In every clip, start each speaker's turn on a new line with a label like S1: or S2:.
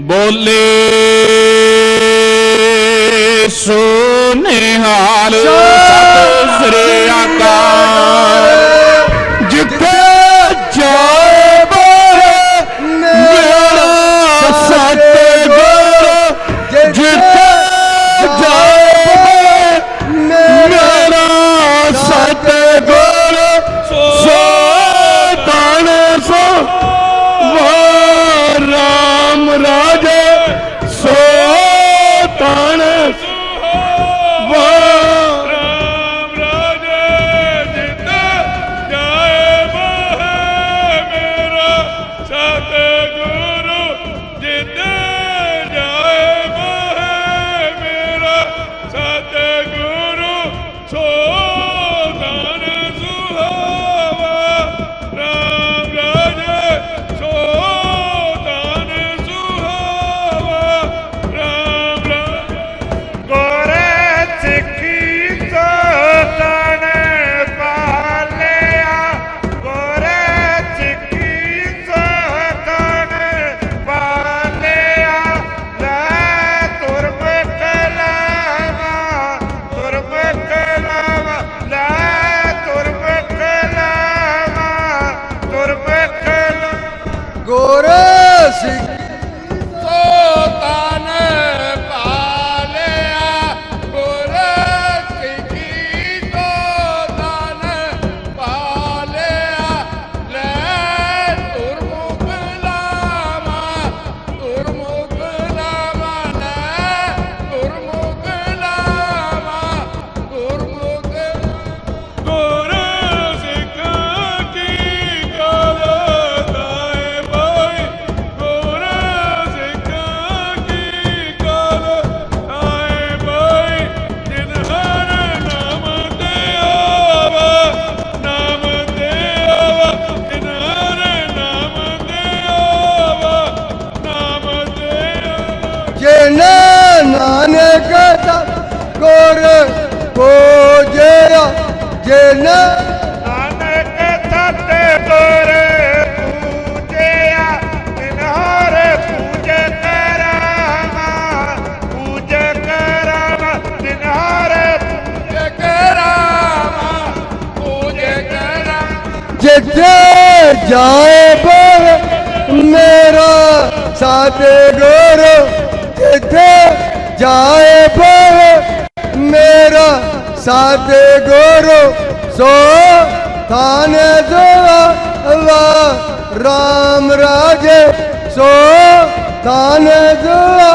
S1: ਬੋਲੇ। ਸਤਿਗੁਰ ਜਿੱਥੇ ਜਾਏ ਬੋਲ, ਮੇਰਾ ਸਤਿਗੁਰ ਸੋ
S2: ਥਾਨ ਦੁਆ ਰਾਮ ਰਾਜੇ ਸੋ ਥਾਨ ਦੁਆ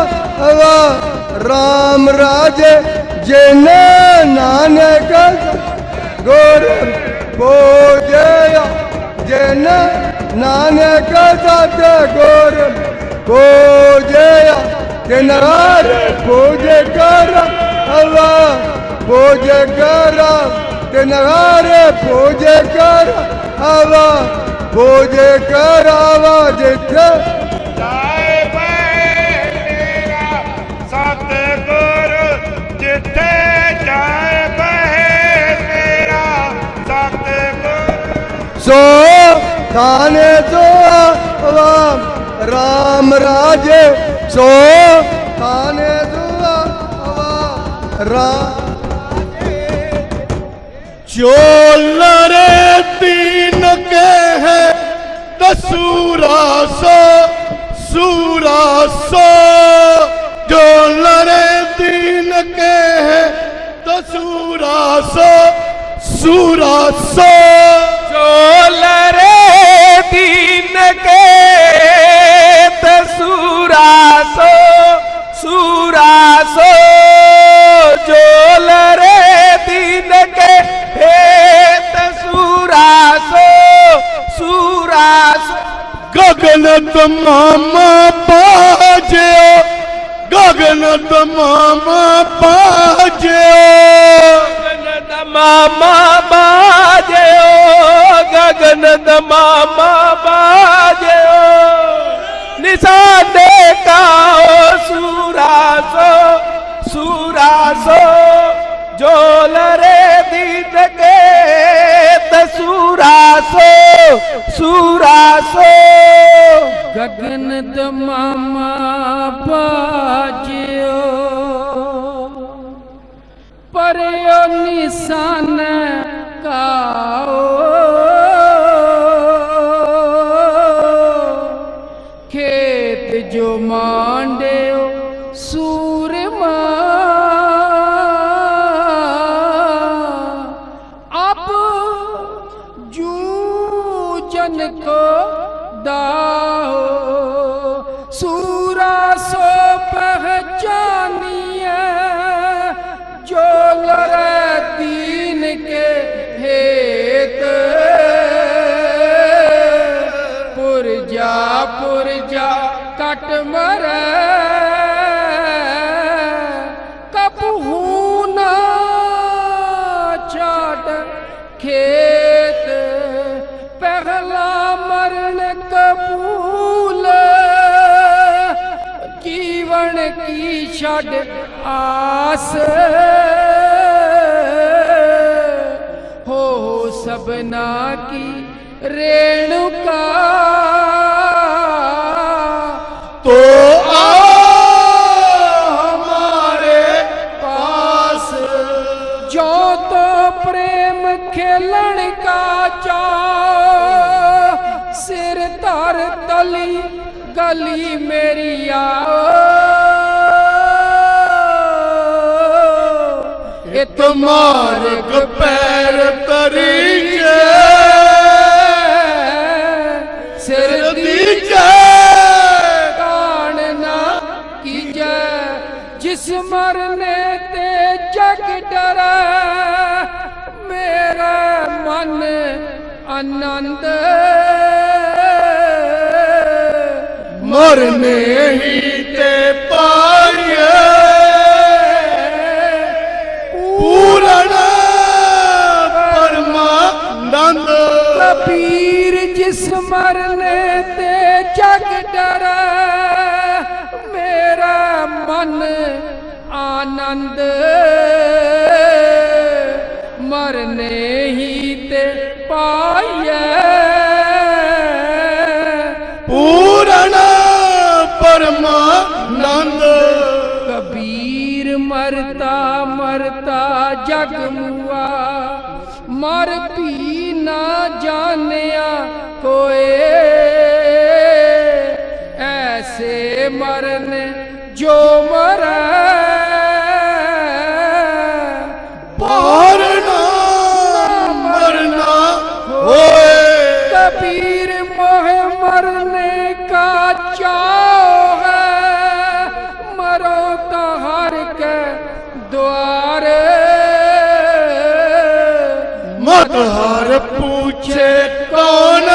S2: ਰਾਮ ਰਾਜੇ ਜਿਨ ਨਾਨਕ ਗੁਰ ਪੂਜਿਆ ਜਿਨ ਨਾਨਕ ਸਤ ਗੁਰ ਪੂਜ ਹਵਾ ਪੂਜ ਕਰ ਤਿਨ ਹਰ ਪੂਜ ਕਰ ਹਵਾ ਪੂਜ ਕਰ ਹਵਾ ਜਿੱਥੇ
S3: ਜਾਏ ਬੈ ਮੇਰਾ ਸਤਿਗੁਰ ਜਿੱਥੇ ਜਾਏ ਬਹਿ ਮੇਰਾ ਸਤਿਗੁਰ
S2: ਸੋ ਥਾਨੇ ਸੋ ਆਵਾਮ ਰਾਮ ਰਾਜੇ ਸੋ ਥਾਨੇ ਸੋ ਆਵਾਮ ਰਾਮ
S1: ਚੋਲਰੇ ਤੀਨ ਕੇ ਹੈ ਦਸੂਰਾ ਸੋ ਸੂਰਾ ਸੋ ਚੋਲਰੇ ਤੀਨ ਕੇ ਹੈ ਦਸੂਰਾ ਸੋ ਸੂਰਾ ਸੋ
S4: ਚੋਲਰੇ गगन तमामा पाजे गगन तमामा पाजे ओ गगन तमामा पाजे गगन तमामा पाजे ओ
S1: निशाने का सूरासो सूरासो। जो लरे
S4: दी तके तसूरासो सूरासो। ਗਗਨ
S5: ਦਮਾਮਾ ਬਾਜਿਓ। ਪਰਿਓ ਨਿਸ਼ਾਨ ਕਾ ਪੁਰਜਾ ਪੁਰਜਾ ਕਟ ਮਰੇ ਕਪਹੂ ਨਾ ਛਾਟ ਖੇਤ ਪਹਿਲਾ ਮਰਨ ਕਬੂਲ। ਜੀਵਨ ਕੀ ਛੱਡ ਆਸ। ਹੋ ਸਬਨਾ ਕੀ ਰੇਣੁਕਾ। ਗਲੀ ਗਲੀ ਮੇਰੀ
S6: ਆ। ਇਤ ਮਾਰਗ
S5: ਪੈਰ ਤਰੀ
S6: ਜੇ
S5: ਸਿਰ ਦੀ ਜੇ ਜਿਸ ਮਰਨੇ ਤੇ ਜਗ ਡਰੈ। ਮੇਰਾ ਮਨ ਆਨੰਦ
S6: ਮੋਰ ਨਹੀਂ ਤੇ ਪਾੜੀਏ ਪੂਰਨ
S5: ਪੀਰ ਜਿਸ ਮਰਨੇ ਜਗ ਮੂਆ ਮਰ ਪੀ ਨਾ ਜਾਣਿਆ ਕੋਏ ਐਸੇ ਮਰਨ ਜੋ ਮਰ।
S6: ਪਾਰ ਮਰਨਾ
S5: ਹੋਏ। ਕਬੀਰ ਮੋਹ ਮਰਨੇ ਕਾ ਚਾਹ। ਹੈ ਮਰੋ ਤਾਂ ਹਰ ਕੇ
S6: ਦੁਆਰੇ हर पूछे कौन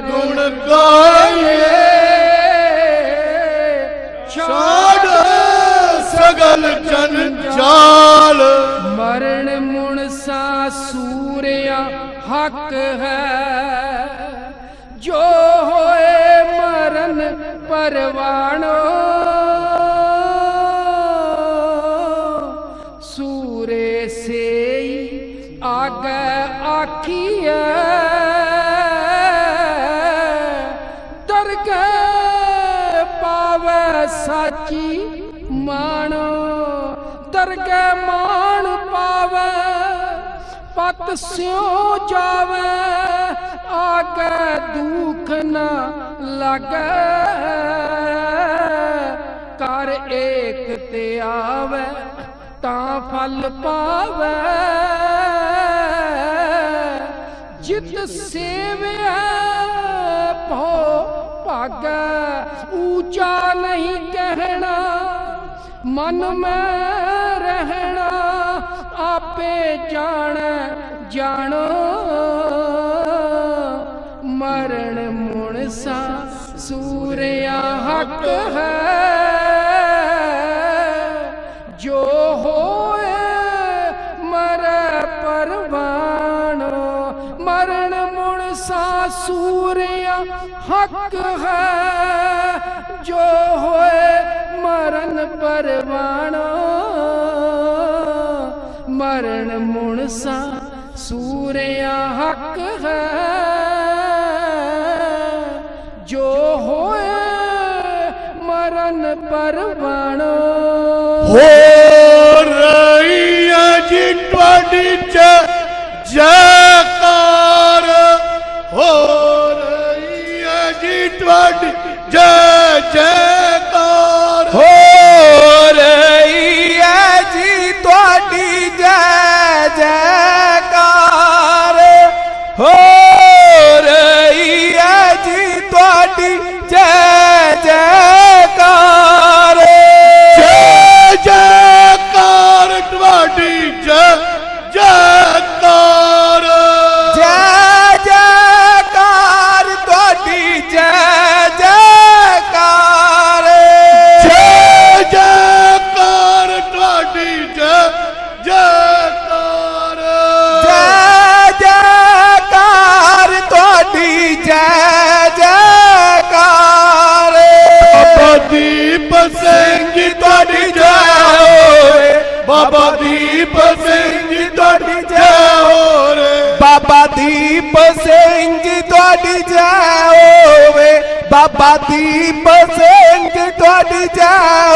S6: ਗੁਣ ਗਾਏ ਛਾੜ ਸਗਲ ਜਨਜਾਲ
S5: ਮਰਨ ਮੁਣਸਾ ਸੂਰਿਆ ਹੱਕ ਹੈ। ਜੋ ਹੋਏ ਮਰਨ ਪਰਵਾਣੋ ਪਾਵੇ ਸਾਚੀ ਮਾਣੋ ਮਾਣ ਪਾਵੇ, ਪਤ ਸਿਉ ਜਾਵੇ ਆਗੇ ਦੁਖ ਨਾ ਲਾਗੇ। ਕਰ ਏਕ ਤੇ ਆਵੇ, ਤਾਂ ਫਲ ਪਾਵੇ। ਜਿਤ ਸੇਵਿਆ ਭਾਗਾ, ਊਚਾ ਨਹੀਂ ਕਹਿਣਾ, ਮਨ ਮੈਂ ਰਹਿਣਾ, ਆਪੇ ਜਾਣ, ਜਾਣੋ। ਮਰਨ ਮੁਣਸਾ ਸੂਰਿਆ ਹੱਕ ਹੈ। ਹੱਕ ਹੈ ਜੋ ਹੋਏ ਮਰਨ ਪਰਵਾਨ ਮਰਨ ਮੁਣਸਾ ਸੂਰਿਆ ਹੱਕ ਹੈ। ਜੋ ਹੋਏ ਮਰਨ ਪਰਵਾਣੋ।
S4: ਹੋ ਰਹੀ ਹੈ ਜੀ ਤੁਹਾਡੀ ਚ ਜੈਕਾਰ ਤੁਹਾਡੀ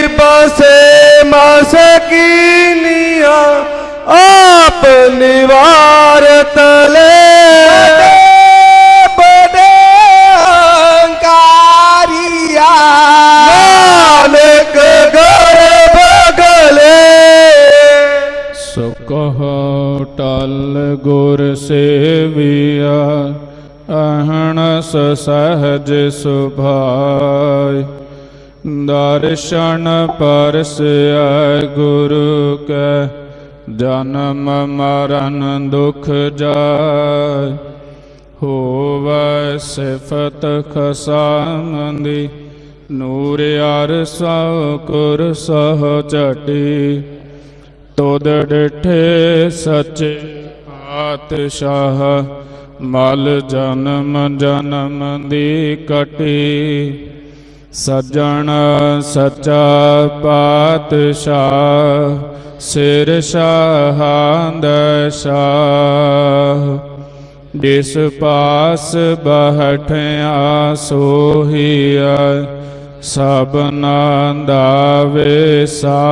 S7: ਅਹਣਸ ਸਹਜ ਸੁਭਾਇ। ਦਰਸ਼ਨ ਪਰਸੈ ਗੁਰੂ ਕੈ, ਜਨਮ ਮਰਨ ਦੁਖ ਜਾਇ। ਹੋਵੈ ਸਿਫਤ ਖਸਾਮੰਦੀ, ਨੂਰ ਅਰ ਸਉ ਕੁਰ ਸਹ ਝਟੀ। ਤੋਦ ਡਿਠੇ ਸੱਚੇ ਪਾਤਸ਼ਾਹ ਮਲ ਜਨਮ ਜਨਮ ਦੀ ਕਟੀ, ਸਜਣ ਸਚਾ ਪਾਤਸ਼ਾਹ, ਸਿਰ ਸ਼ਾਹਾਂ ਸ਼ਾਹ। ਜਿਸ ਪਾਸ ਬਹਠਿਆ ਸੋਹੀਆ ਸਭਨਾ ਦਾ ਵਿਸਾਹ।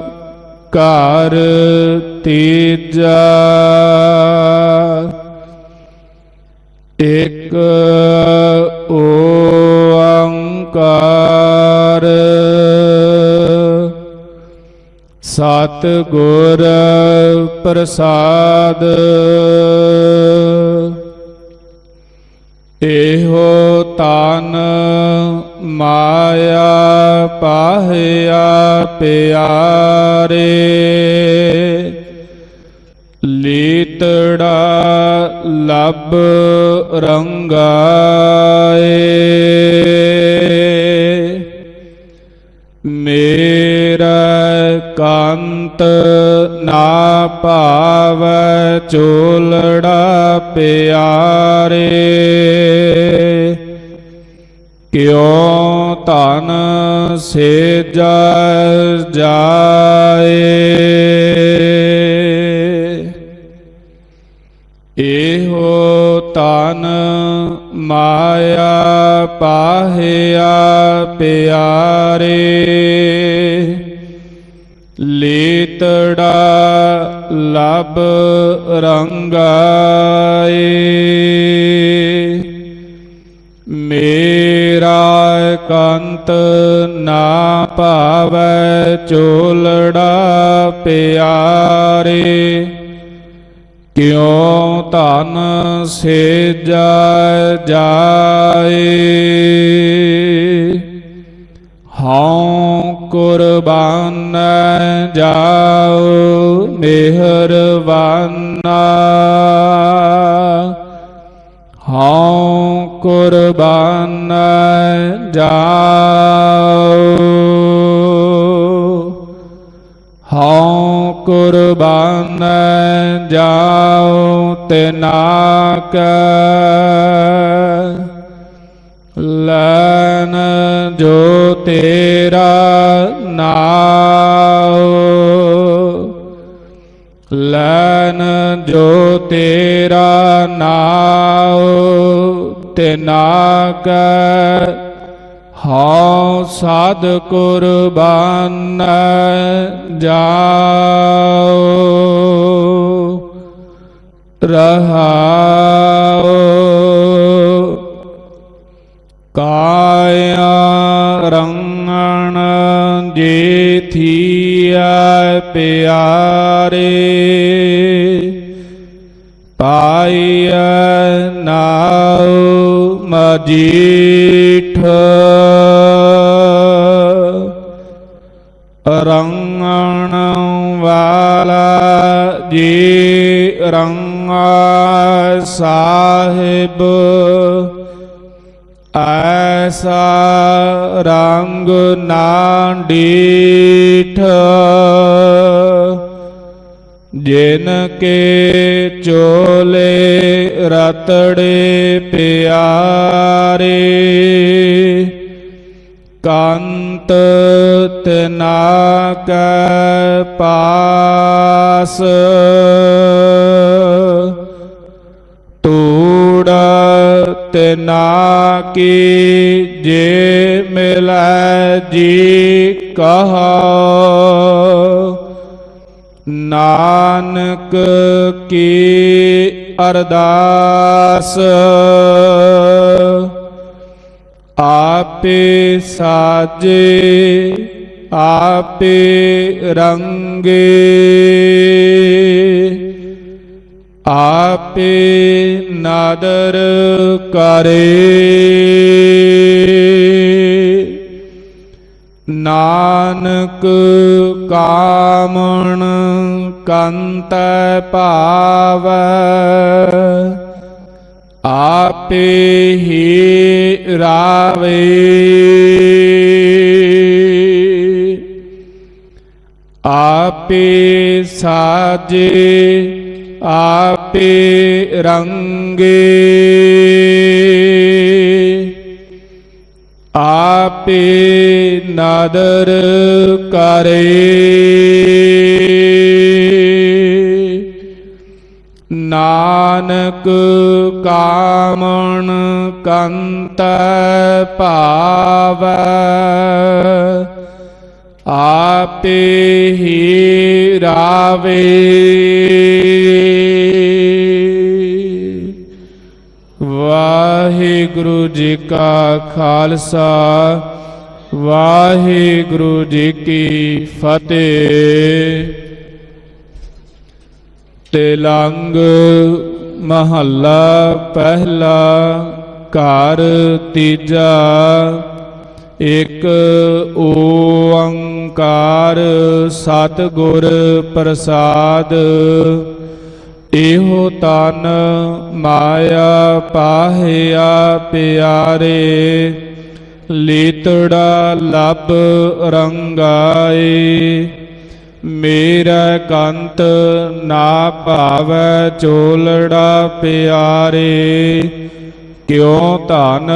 S7: ਘਰ ਤੀਜਾ। ਇਕ ਓੰਕਾਰ। ਸਤ ਗੁਰ ਪ੍ਰਸਾਦ। ਇਹੋ ਤਨ ਮਾਇਆ ਪਾਹਿਆ ਪਿਆਰੇ ਲੀਤੜਾ ਲਬ ਰੰਗਾਏ। ਮੇਰਾ ਕੰਤ ਨਾ ਭਾਵ ਚੋਲੜਾ ਪਿਆਰੇ। ਕਿਉ ਧਨ ਸੇਜ ਜਾਏ। ਇਹੋ ਤਨ ਮਾਇਆ ਪਾਹਿਆ ਪਿਆਰੇ। ਲੀਤੜਾ ਲਬ ਰੰਗਾਏ। ਕੰਤ ਨਾ ਭਾਵੈ ਚੋਲੜਾ ਪਿਆਰੇ। ਕਿਉ ਧਨ ਸੇਜਾ ਜਾਏ? ਹਉ ਕੁਰਬਾਨ ਜਾਉ ਮਿਹਰਬਾਨਾ। ਹਉ ਕੁਰਬਾਨ ਜਾਉ ਹਉ ਕੁਰਬਾਨ ਜਾਓ ਤੇ ਕੈ ਲੈਨ ਜੋ ਤੇਰਾ ਨਾਉ। ਲੈਨ ਜੋ ਤੇਰਾ ਨਾਉ। ਤਿਨਾ ਕੈ ਹਉ ਸਾਧ ਕੁਰਬਾਨ ਜਾਉ ਰਹਾਉ ਕਾਇਆ ਰੰਗਣ ਜੇਥੀਆ ਪਿਆਰੇ। ਮਜੀਠ ਰੰਗਣ ਵਾਲਾ ਜੀ ਰੰਗਾ ਸਾਹਿਬ। ਐਸਾ ਰੰਗ ਨਾ ਡੀਠ। ਜਿਨ ਕੇ ਚੋਲੇ ਰਤੜੇ ਪਿਆ। ਕੰਤ ਤਨਾ ਕੈ ਪਾਸ। ਤੂੜ ਤਨਾ ਕੀ ਜੇ ਮਿਲੈ ਜੀ ਕਹਾ। ਨਾਨਕ ਕੀ ਅਰਦਾਸ। ਆਪੇ ਸਾਜੇ ਆਪੇ ਰੰਗੇ। ਆਪੇ ਨਾਦਰ ਕਰੇ। ਨਾਨਕ ਕਾਮਣ ਕੰਤ ਭਾਵੈ। ਆਪੇ ਹੀ ਰਾਵੇ। ਆਪੇ ਸਾਜੇ ਆਪ ਆਪੇ ਰੰਗੇ। ਆਪੇ ਨਾਦਰ ਕਰੇ। ਨਾਨਕ ਕਾਮਣ ਕੰਤ ਭਾਵੈ, ਆਪੇ ਹੀ ਰਾਵੇ। ਵਾਹਿਗੁਰੂ ਜੀ ਕਾ ਖਾਲਸਾ, ਵਾਹਿਗੁਰੂ ਜੀ ਕੀ ਫਤਿਹ। ਤੇਲੰਗ ਮਹੱਲਾ ਪਹਿਲਾ, ਘਰ ਤੀਜਾ, ਇੱਕ ਓੰਕਾਰ ਸਤਿਗੁਰ ਪ੍ਰਸਾਦ। ਇਹੋ ਤਨ ਮਾਇਆ ਪਾਹਿਆ ਪਿਆਰੇ, ਲੀਤੜਾ ਲੱਭ ਰੰਗਾਏ। ਮੇਰਾ ਕੰਤ ਨਾ ਭਾਵੈ ਚੋਲੜਾ ਪਿਆਰੇ, ਕਿਉ ਧਨ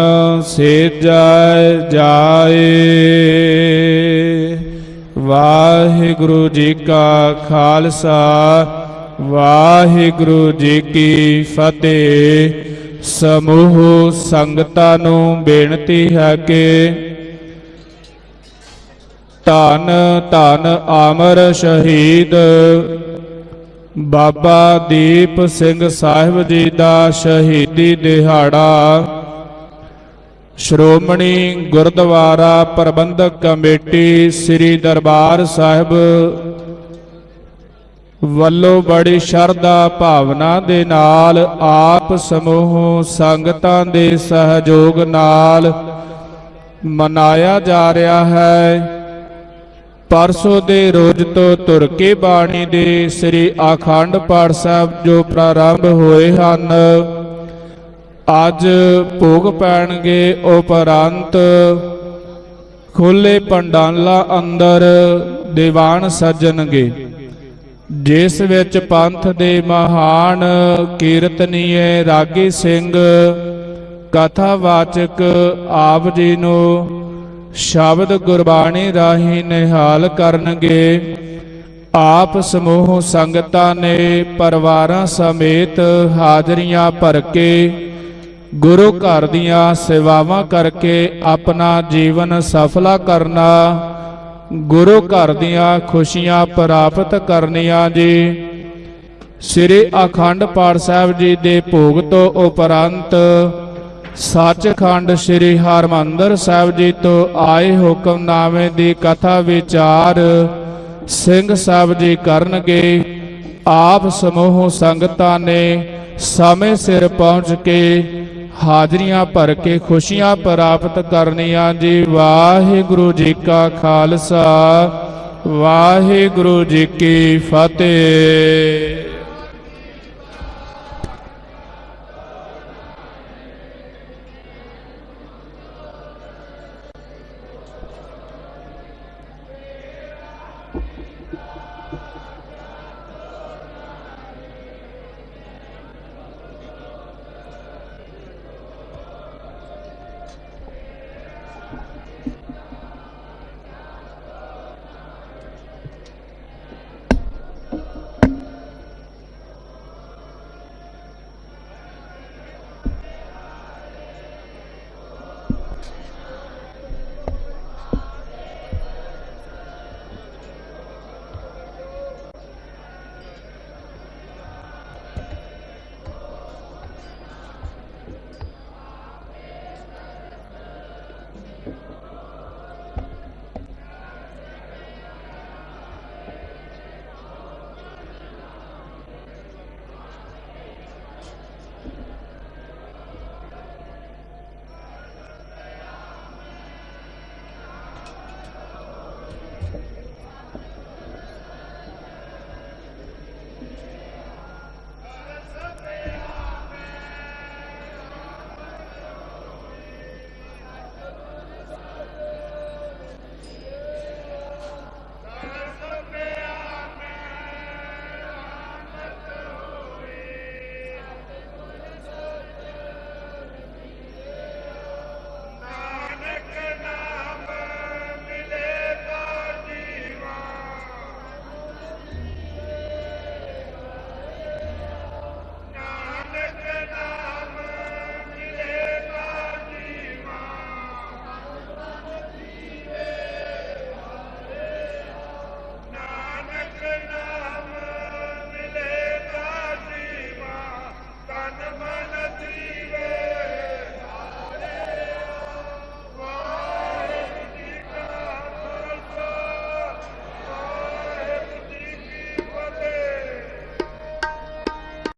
S7: ਸੇਜੈ ਜਾਏ? ਵਾਹਿਗੁਰੂ ਜੀ ਕਾ ਖਾਲਸਾ, ਵਾਹਿਗੁਰੂ ਜੀ ਕੀ ਫਤਿਹ। ਸਮੂਹ ਸੰਗਤਾਂ ਨੂੰ ਬੇਨਤੀ ਹੈ ਕਿ ਧੰਨ ਧੰਨ ਆਮਰ ਸ਼ਹੀਦ। ਬਾਬਾ ਦੀਪ ਸਿੰਘ ਸਾਹਿਬ ਜੀ ਦਾ ਸ਼ਹੀਦੀ ਦਿਹਾੜਾ। ਸ਼੍ਰੋਮਣੀ ਗੁਰਦੁਆਰਾ ਪ੍ਰਬੰਧਕ ਕਮੇਟੀ ਸ੍ਰੀ ਦਰਬਾਰ ਸਾਹਿਬ ਵੱਲੋਂ ਬੜੀ ਸ਼ਰਧਾ ਭਾਵਨਾ ਦੇ ਨਾਲ ਆਪ ਸਮੂਹ ਸੰਗਤਾਂ ਦੇ ਸਹਿਯੋਗ ਨਾਲ ਮਨਾਇਆ ਜਾ ਰਿਹਾ ਹੈ। ਪਰਸੋਂ ਦੇ ਰੋਜ਼ ਤੋਂ ਤੁਰ ਕੇ ਬਾਣੀ ਦੇ ਸ੍ਰੀ ਆਖੰਡ ਪਾਠ ਸਾਹਿਬ ਜੋ ਪ੍ਰਾਰੰਭ ਹੋਏ ਹਨ, ਅੱਜ ਭੋਗ ਪੈਣਗੇ ਉਪਰੰਤ ਖੁੱਲੇ ਪੰਡਾਲਾ ਅੰਦਰ ਦੀਵਾਨ ਸੱਜਣਗੇ। ਜਿਸ ਵਿੱਚ ਪੰਥ ਦੇ ਮਹਾਨ ਕੀਰਤਨੀਏ ਰਾਗੀ ਸਿੰਘ, ਕਥਾਵਾਚਕ ਆਪ ਜੀ ਨੂੰ ਸ਼ਬਦ ਗੁਰਬਾਣੀ ਰਾਹੀਂ ਨਿਹਾਲ ਕਰਨਗੇ। ਆਪ ਸਮੂਹ ਸੰਗਤਾਂ ਨੇ ਪਰਿਵਾਰਾਂ ਸਮੇਤ ਹਾਜ਼ਰੀਆਂ ਭਰ ਕੇ ਗੁਰੂ ਘਰ ਦੀਆਂ ਸੇਵਾਵਾਂ ਕਰਕੇ ਆਪਣਾ ਜੀਵਨ ਸਫਲਾ ਕਰਨਾ, ਗੁਰੂ ਘਰ ਦੀਆਂ ਖੁਸ਼ੀਆਂ ਪ੍ਰਾਪਤ ਕਰਨੀਆਂ ਜੀ। ਸ੍ਰੀ ਅਖੰਡ ਪਾਠ ਸਾਹਿਬ ਜੀ ਦੇ ਭੋਗ ਤੋਂ ਉਪਰੰਤ ਸੱਚਖੰਡ ਸ੍ਰੀ ਹਰਮੰਦਰ ਸਾਹਿਬ ਜੀ ਤੋਂ ਆਏ ਹੁਕਮਨਾਮੇ ਦੀ ਕਥਾ ਵਿਚਾਰ ਸਿੰਘ ਸਾਹਿਬ ਜੀ ਕਰਨਗੇ। ਆਪ ਸਮੂਹ ਸੰਗਤਾਂ ਨੇ ਸਮੇਂ ਸਿਰ ਪਹੁੰਚ ਕੇ ਹਾਜ਼ਰੀਆਂ ਭਰ ਕੇ ਖੁਸ਼ੀਆਂ ਪ੍ਰਾਪਤ ਕਰਨੀਆਂ ਜੀ। ਵਾਹਿਗੁਰੂ ਜੀ ਕਾ ਖਾਲਸਾ, ਵਾਹਿਗੁਰੂ ਜੀ ਕੀ ਫਤਿਹ।